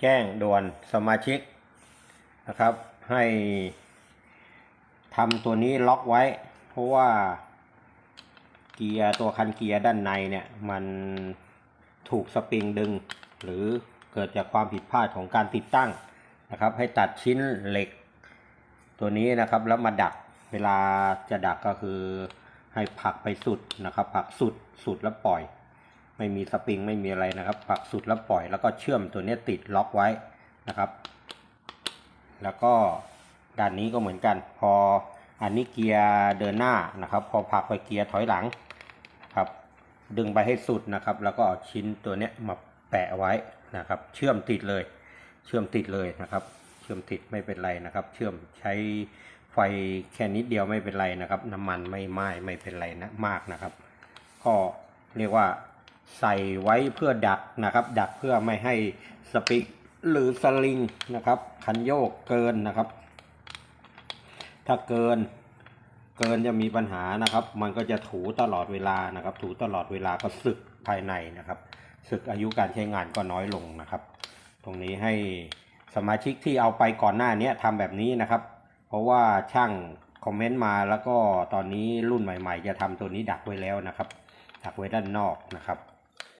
แจ้งด่วนสมาชิกนะครับ ให้ทำตัวนี้ล็อกไว้ เพราะว่าเกียร์ตัวคันเกียร์ด้านในเนี่ย มันถูกสปริงดึง หรือเกิดจากความผิดพลาดของการติดตั้งนะครับ ให้ตัดชิ้นเหล็ก ตัวนี้นะครับแล้วมาดักเวลาจะดักก็คือให้ผลักไปสุดนะครับผลักสุดสุดแล้วปล่อย ไม่มีสปริงไม่มีอะไรนะครับผลักสุดแล้วปล่อยแล้วก็เชื่อมตัวนี้ติดล็อกไว้นะครับ แล้วก็ด้านนี้ก็เหมือนกัน พออันนี้เกียร์เดินหน้านะครับ พอผลักไปเกียร์ถอยหลังครับ ดึงไปให้สุดนะครับ แล้วก็เอาชิ้นตัวนี้มาแปะไว้นะครับ เชื่อมติดเลย เชื่อมติดเลยนะครับ เชื่อมติดไม่เป็นไรนะครับ เชื่อมใช้ไฟแค่นิดเดียวไม่เป็นไรนะครับ น้ำมันไม่ไหม้ไม่เป็นไรนะมากนะครับ ก็เรียกว่า ใส่ไว้เพื่อดักนะครับ ดักเพื่อไม่ให้สปริกหรือสลิงนะครับ คันโยกเกินนะครับ ถ้าเกินเกินจะมีปัญหานะครับ มันก็จะถูตลอดเวลานะครับ ถูตลอดเวลาก็สึกภายในนะครับสึกอายุการใช้งานก็น้อยลงนะครับ ตรงนี้ให้สมาชิกที่เอาไปก่อนหน้านี้ทำแบบนี้นะครับ เพราะว่าช่างคอมเมนต์มาแล้วก็ตอนนี้รุ่นใหม่ ๆ จะทำตัวนี้ดักไว้แล้วนะครับ ดักไว้ด้านนอกนะครับ